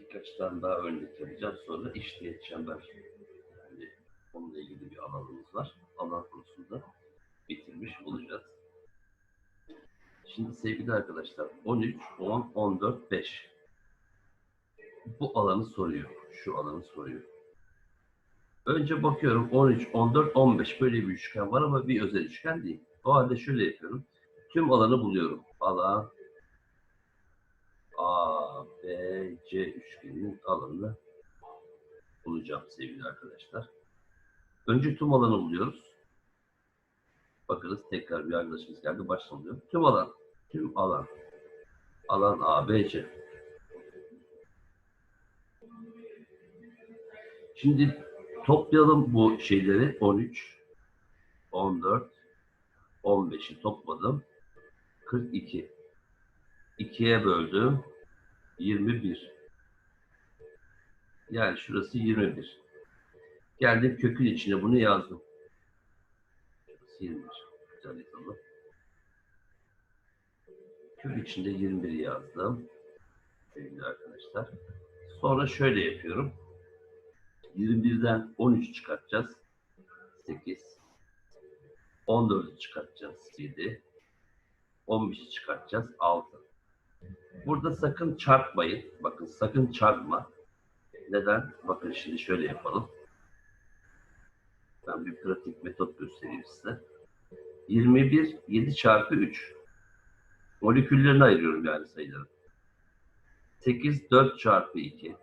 birkaç tane daha örnek yapacağım. Sonra işleyet çember. Yani onunla ilgili bir alanımız var. Alan konusunda bitirmiş olacağız. Şimdi sevgili arkadaşlar 13, 10, 14, 5. Bu alanı soruyor. Şu alanı soruyor. Önce bakıyorum 13, 14, 15 böyle bir üçgen var ama bir özel üçgen değil. O halde şöyle yapıyorum. Tüm alanı buluyorum. Alan A, B, C üçgeninin alanını bulacağım sevgili arkadaşlar. Önce tüm alanı buluyoruz. Bakınız tekrar bir arkadaşımız geldi. Başlamıyor. Tüm alan. Tüm alan. Alan A, B, C. Şimdi toplayalım bu şeyleri. 13, 14, 15'i topladım. 42. 2'ye böldüm. 21. Yani şurası 21. Geldim kökün içine bunu yazdım. Şurası 21. Güzel yazalım. Kök içinde 21 yazdım. Sevgili arkadaşlar. Sonra şöyle yapıyorum. 21'den 13 çıkartacağız. 8. 14'ü çıkartacağız. 7. 15'i çıkartacağız. 6. Burada sakın çarpmayın. Bakın sakın çarpma. Neden? Bakın şimdi şöyle yapalım. Ben bir pratik metot göstereyim size. 21, 7 çarpı 3. Moleküllerini ayırıyorum yani sayıları. 8, 4 çarpı 2.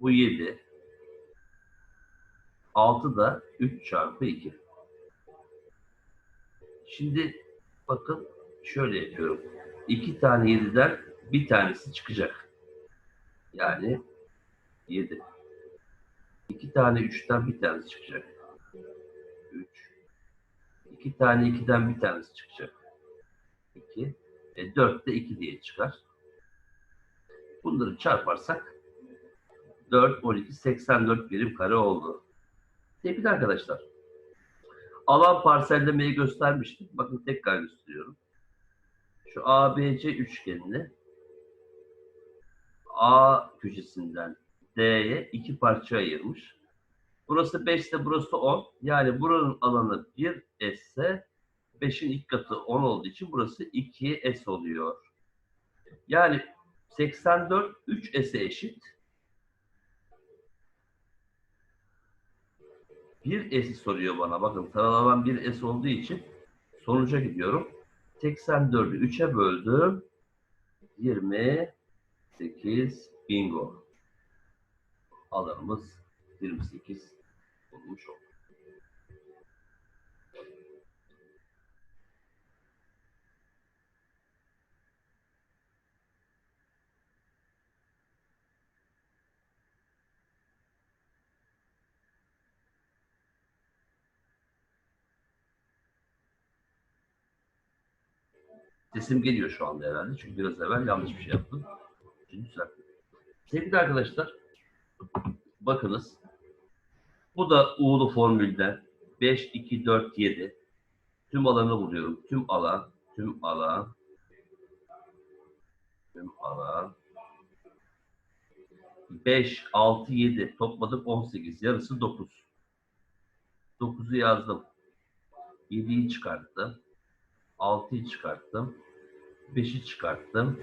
Bu 7. 6 da 3 çarpı 2. Şimdi bakın şöyle yapıyorum. 2 tane 7'den bir tanesi çıkacak. Yani 7. 2 tane 3'ten bir tanesi çıkacak. 3. 2 tane 2'den bir tanesi çıkacak. 2. E 4 de 2 diye çıkar. Bunları çarparsak 4, 12, 84 birim kare oldu. Sevgili arkadaşlar, alan parsellemeyi göstermiştim. Bakın tekrar gösteriyorum. Şu ABC üçgenini A köşesinden D'ye iki parça ayırmış. Burası 5 ise burası 10. Yani buranın alanı 1 S ise 5'in ilk katı 10 olduğu için burası 2 S oluyor. Yani 84 3 S'e eşit. 1 S'i soruyor bana. Bakın taralan 1 S olduğu için sonuca gidiyorum. 84'ü 3'e böldüm. 28 bingo. Alanımız 28 olmuş oldu. Sesim geliyor şu anda herhalde. Çünkü biraz evvel yanlış bir şey yaptım. Şimdi düzelttim. Sevgili arkadaşlar, bakınız. Bu da U'lu formülden 5, 2, 4, 7. Tüm alanı buluyorum. Tüm alan, tüm alan, tüm alan. 5, 6, 7 topladık 18. Yarısı 9. 9'u yazdım. 7'yi çıkarttım. 6'yı çıkarttım. 5'i çıkarttım.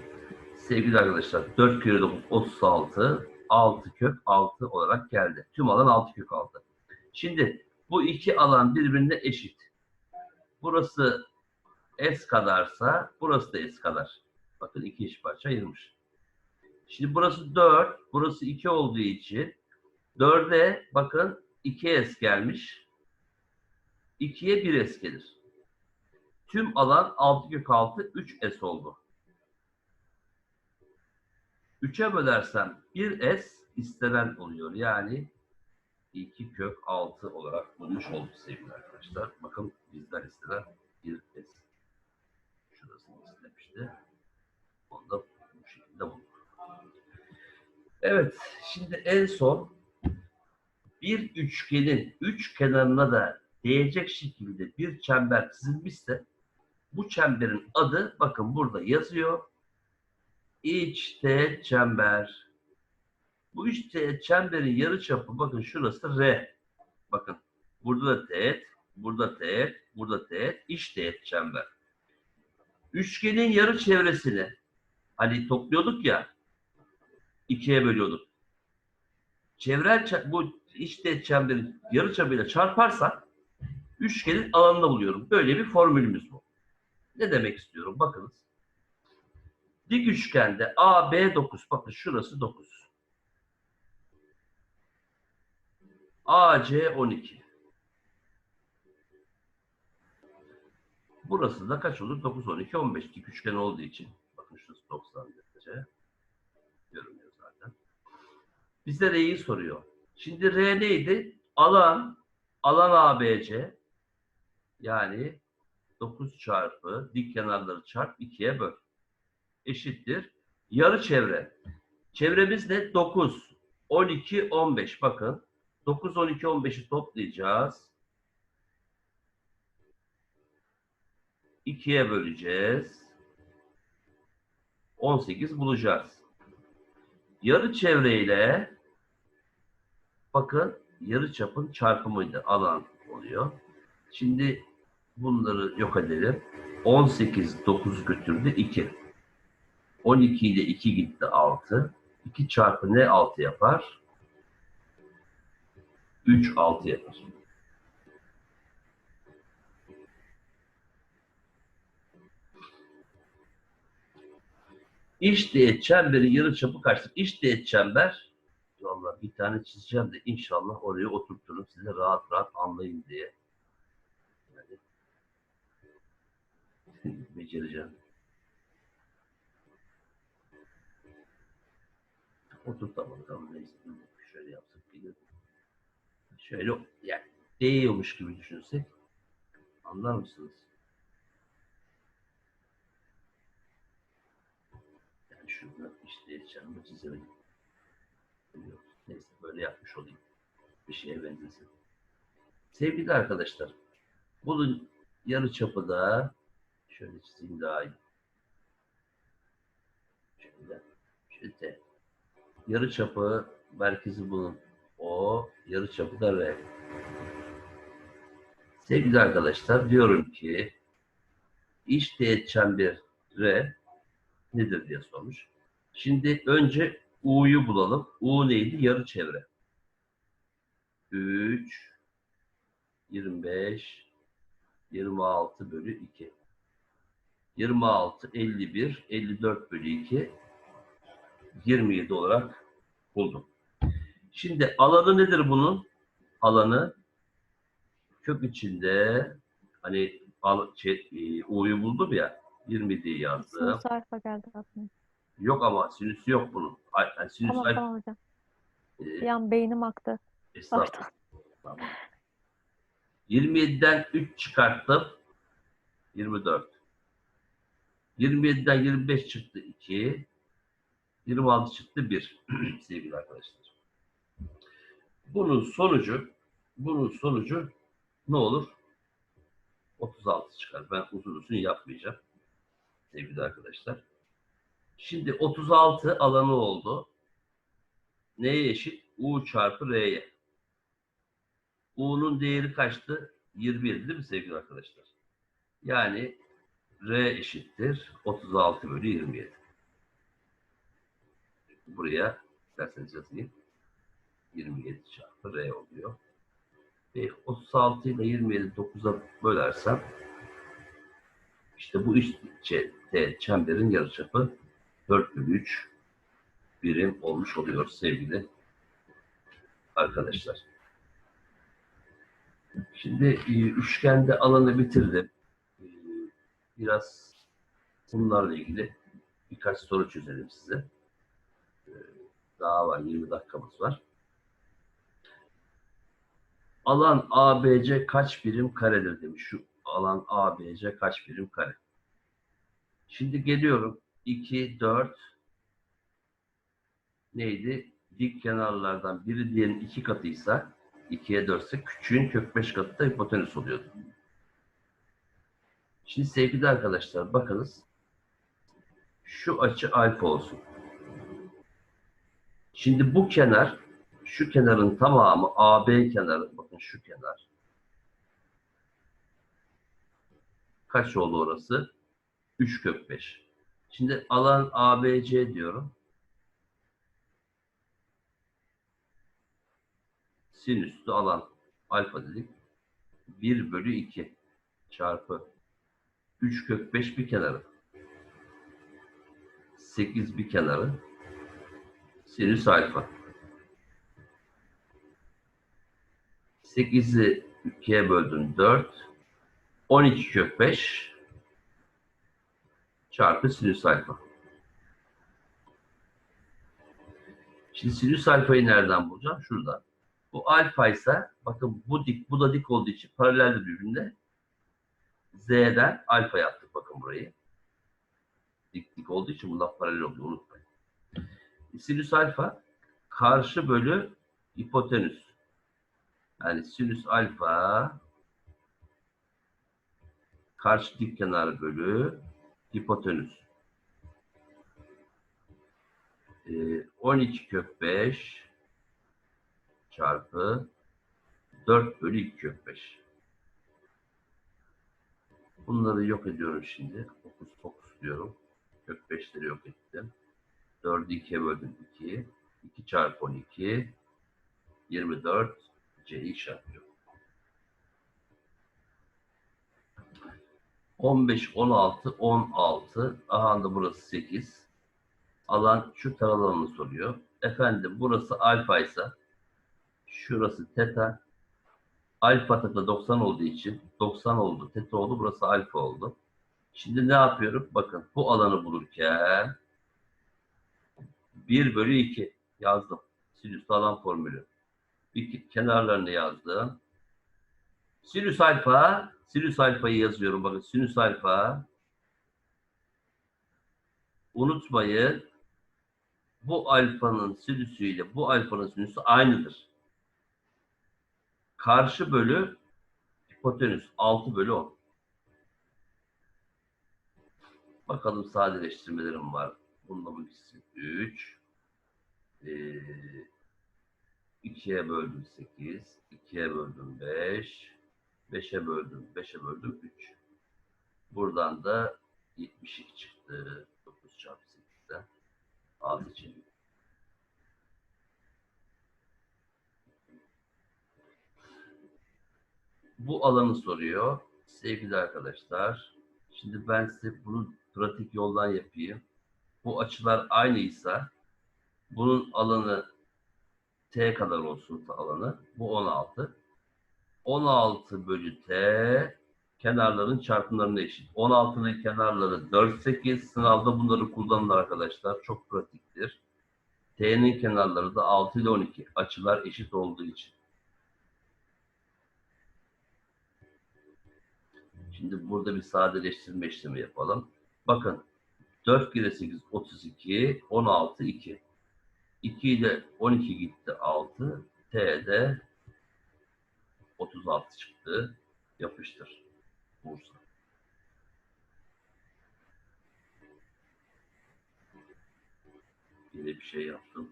Sevgili arkadaşlar 4 kere 9 36. 6 kök 6 olarak geldi. Tüm alan 6 kök 6. Şimdi bu iki alan birbirine eşit. Burası S kadarsa burası da S kadar. Bakın iki eş parça ayırmış. Şimdi burası 4, burası 2 olduğu için 4'e bakın 2S gelmiş. 2'ye 1S gelir. Tüm alan 6 kök 6 3S oldu. 3'e bölersem 1S istenen oluyor. Yani 2 kök 6 olarak bulmuş olduk sevgili arkadaşlar. Bakın bizden istenen 1S. Şurasını istemişti. Onu da bu şekilde bulduk. Evet. Şimdi en son bir üçgenin üç kenarına da değecek şekilde bir çember çizilmişse bu çemberin adı bakın burada yazıyor. iç teğet çember. Bu iç teğet çemberin yarıçapı bakın şurası R. Bakın burada da teğet, burada teğet, burada teğet, iç teğet çember. Üçgenin yarı çevresini hani topluyorduk ya ikiye bölüyorduk. Çevrel bu iç teğet çemberin yarıçapıyla çarparsak üçgenin alanını buluyorum. Böyle bir formülümüz bu. Ne demek istiyorum? Bakınız. Dik üçgende AB 9. Bakın şurası 9. AC 12. Burası da kaç olur? 9, 12, 15. Dik üçgen olduğu için. Bakın şurası 90 derece. Görünüyor zaten. Bize R'yi soruyor. Şimdi R neydi? Alan, alan ABC yani 9 çarpı dik kenarları çarp 2'ye böl. Eşittir. Yarı çevre. Çevremiz ne? 9, 12, 15. Bakın. 9, 12, 15'i toplayacağız. 2'ye böleceğiz. 18 bulacağız. Yarı çevreyle bakın yarı çapın çarpımıydı. Alan oluyor. Şimdi bunları yok edelim. 18 9'u götürdü 2. 12 ile 2 gitti 6. 2 çarpı ne 6 yapar? 3 6 yapar. İç teğet çemberin yarıçapı kaçtır? İç teğet çember Vallahi bir tane çizeceğim de inşallah oraya oturturum size rahat rahat anlayın diye. Becereceğim. Oturtamadım. Neyse. Şöyle yapsak bir. Şöyle yani değiyormuş gibi düşünsek. Anlar mısınız? Yani şurada işte içerimde çizelim. Neyse böyle yapmış olayım. Bir şeye benzesin. Sevgili arkadaşlar, bunun yarı çapı da şöyle çizeyim daha iyi. Şöyle, şöyle. Yarı çapı merkezi bunun O, yarı çapı da R. Sevgili arkadaşlar, diyorum ki iç teğet çember R nedir diye sormuş. Şimdi önce U'yu bulalım. U neydi? Yarı çevre. 3 25 26 bölü 2. 26 51 54 bölü 2 27 olarak buldum. Şimdi alanı nedir bunun? Alanı kök içinde hani al, şey, e, U'yu buldum ya 20 diye yazdım. Sınıf sayfa geldi aklıma. Yok ama sinüsü yok bunun. Ay, yani sinüs Tamam ay- tamam hocam. e, Bir an beynim aktı. estağfurullah. Tamam. 27'den 3 çıkarttım. 24. 27'den 25 çıktı 2. 26 çıktı 1 sevgili arkadaşlar. Bunun sonucu bunun sonucu ne olur? 36 çıkar. Ben uzun uzun yapmayacağım. Sevgili arkadaşlar. Şimdi 36 alanı oldu. Neye eşit? U çarpı R'ye. U'nun değeri kaçtı? 27 değil mi sevgili arkadaşlar? Yani R eşittir 36 bölü 27. Buraya isterseniz yazayım. 27 çarpı R oluyor. Ve 36 ile 27 9'a bölersem işte bu iç çe- çemberin yarıçapı 4 bölü 3 birim olmuş oluyor sevgili arkadaşlar. Şimdi e, üçgende alanı bitirdim. Biraz bunlarla ilgili birkaç soru çözelim size. E, Daha var, 20 dakikamız var. Alan ABC kaç birim karedir demiş. Şu alan ABC kaç birim kare. Şimdi geliyorum. 2, 4 neydi? Dik kenarlardan biri diğerinin iki katıysa 2'ye 4 ise küçüğün kök 5 katı da hipotenüs oluyordu. Şimdi sevgili arkadaşlar bakınız. Şu açı alfa olsun. Şimdi bu kenar, şu kenarın tamamı AB kenarı. Bakın şu kenar. Kaç oldu orası? 3 kök 5. Şimdi alan ABC diyorum. Sinüslü alan alfa dedik. 1 bölü 2 çarpı 3 kök 5 bir kenarı. 8 bir kenarı. Sinüs alfa. 8'i 2'ye böldüm 4. 12 kök 5 çarpı sinüs alfa. Şimdi sinüs alfayı nereden bulacağım? Şuradan. Bu alfa ise bakın bu dik, bu da dik olduğu için paralel birbirine Z'den alfa yaptık bakın burayı. Dik dik olduğu için bunlar paralel oluyor unutmayın. Sinüs alfa karşı bölü hipotenüs. Yani sinüs alfa karşı dik kenar bölü hipotenüs. Ee, 12 kök 5 çarpı 4 bölü 2 kök 5. Bunları yok ediyorum şimdi. Fokus fokus diyorum. Kök 5'leri yok ettim. 4'ü 2'ye böldüm 2. 2 çarpı 12 24 C'yi işaretliyorum. 15, 16, 16. Aha da burası 8. Alan şu taral alanını soruyor. Efendim burası alfa ise şurası teta. Alfa teta 90 olduğu için 90 oldu. Teta oldu. Burası alfa oldu. Şimdi ne yapıyorum? Bakın bu alanı bulurken 1 bölü 2 yazdım. Sinüs alan formülü. İki, kenarlarını yazdım. Sinüs alfa, sinüs alfayı yazıyorum. Bakın sinüs alfa. Unutmayın. Bu alfanın sinüsüyle bu alfanın sinüsü aynıdır. Karşı bölü hipotenüs 6 bölü 10. Bakalım sadeleştirmelerim var. Bunda bu ikisi 3. Ee, 2'ye böldüm 8. 2'ye böldüm 5. 5'e böldüm. 5'e böldüm 3. Buradan da 72 çıktı. 9 çarpı 8'den. A seçeneği. Bu alanı soruyor. Sevgili arkadaşlar. Şimdi ben size bunu pratik yoldan yapayım. Bu açılar aynıysa bunun alanı T kadar olsun alanı. Bu 16. 16 bölü T kenarların çarpımlarına eşit. 16'nın kenarları 4, 8. Sınavda bunları kullanın arkadaşlar. Çok pratiktir. T'nin kenarları da 6 ile 12. Açılar eşit olduğu için. Şimdi burada bir sadeleştirme işlemi yapalım. Bakın 4 kere 8 32, 16 2. 2 ile 12 gitti 6. T'de 36 çıktı. Yapıştır. Bursa. Yine bir şey yaptım.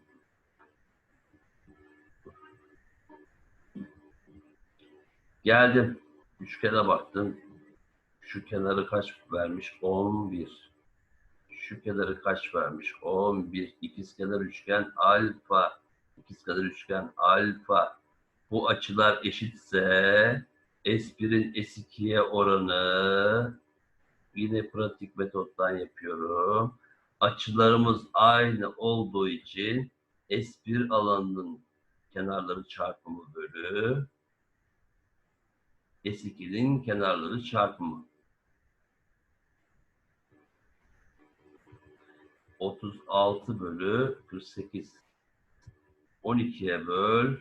Geldim. Üçgene baktım. Şu kenarı kaç vermiş? 11. Şu kenarı kaç vermiş? 11. İkizkenar üçgen alfa. İkizkenar üçgen alfa. Bu açılar eşitse S1'in S2'ye oranı yine pratik metottan yapıyorum. Açılarımız aynı olduğu için S1 alanının kenarları çarpımı bölü S2'nin kenarları çarpımı. 36 bölü 48. 12'ye böl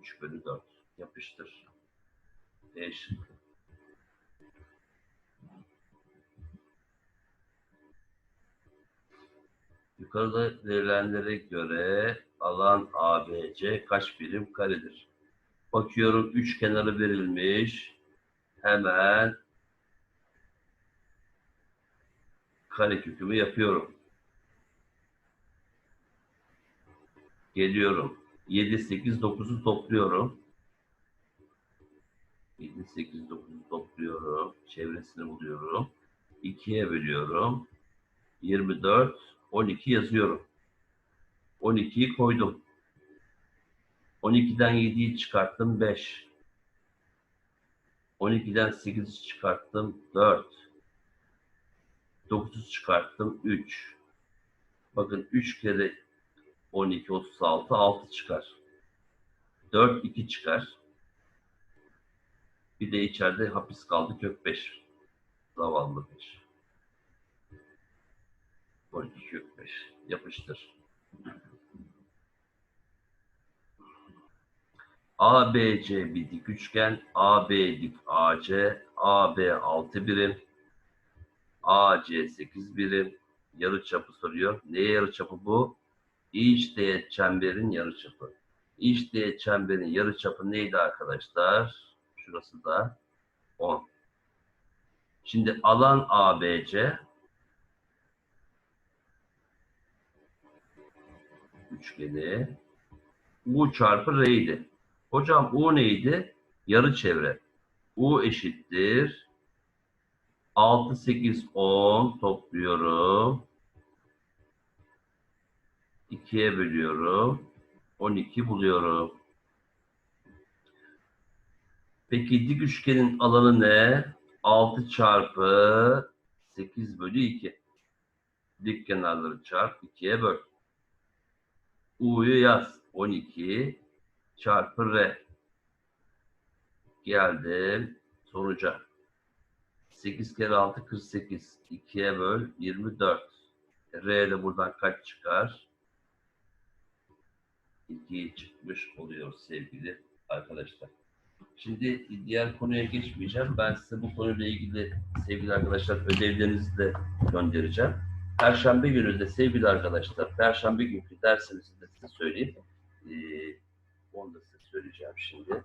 3 bölü 4. Yapıştır. E. Yukarıda verilenlere göre alan ABC kaç birim karedir? Bakıyorum üç kenarı verilmiş. Hemen Karekökümü yapıyorum. Geliyorum. 7, 8, 9'u topluyorum. 7, 8, 9'u topluyorum. Çevresini buluyorum. 2'ye bölüyorum. 24, 12 yazıyorum. 12'yi koydum. 12'den 7'yi çıkarttım 5. 12'den 8'i çıkarttım 4. 9'u çıkarttım 3. Bakın 3 kere 12, 36, 6 çıkar. 4, 2 çıkar. Bir de içeride hapis kaldı kök 5. Zavallı 5. 12 kök 5. Yapıştır. ABC bir dik üçgen, AB dik AC, AB 6 birim, AC 8 birim, yarıçapı soruyor. Neye yarıçapı bu? İç teğet çemberin yarıçapı. İç teğet çemberin yarıçapı neydi arkadaşlar? Şurası da 10. Şimdi alan ABC üçgeni U çarpı R'ydi. Hocam U neydi? Yarı çevre. U eşittir. 6, 8, 10 topluyorum. 2'ye bölüyorum. 12 buluyorum. Peki dik üçgenin alanı ne? 6 çarpı 8 bölü 2. Dik kenarları çarp 2'ye böl. U'yu yaz. 12 çarpı R. Geldim sonuca. 8 kere 6 48. 2'ye böl 24. R de buradan kaç çıkar? 2 çıkmış oluyor sevgili arkadaşlar. Şimdi diğer konuya geçmeyeceğim. Ben size bu konuyla ilgili sevgili arkadaşlar ödevlerinizi de göndereceğim. Perşembe günü de sevgili arkadaşlar, Perşembe günkü dersimizi de size söyleyeyim. Ee, onu da size söyleyeceğim şimdi.